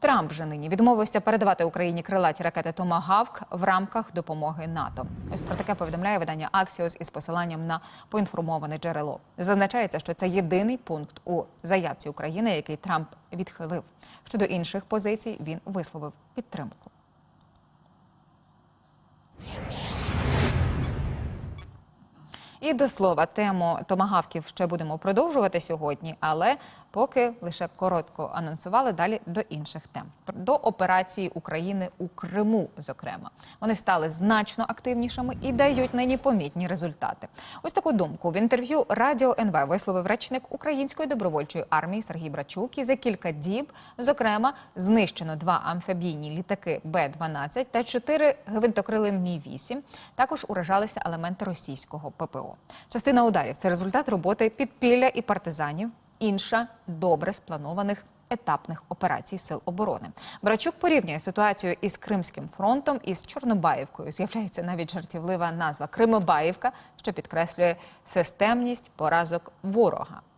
Трамп же нині відмовився передавати Україні крилаті ракети Томагавк в рамках допомоги НАТО. Ось про таке повідомляє видання Аксіос із посиланням на поінформоване джерело. Зазначається, що це єдиний пункт у заявці України, який Трамп відхилив. Щодо інших позицій він висловив підтримку. І до слова, тему томагавків ще будемо продовжувати сьогодні, але поки лише коротко анонсували далі до інших тем. До операції України у Криму, зокрема, вони стали значно активнішими і дають нині помітні результати. Ось таку думку в інтерв'ю Радіо НВ висловив речник Української добровольчої армії Сергій Брачук. І за кілька діб, зокрема, знищено два амфібійні літаки Б-12 та чотири гвинтокрили Мі-8. Також уражалися елементи російського ППО. Частина ударів це результат роботи підпілля і партизанів. Інша добре спланованих етапних операцій сил оборони. Брачук порівнює ситуацію із Кримським фронтом із Чорнобаївкою. З'являється навіть жартівлива назва Кримобаївка, що підкреслює системність поразок ворога.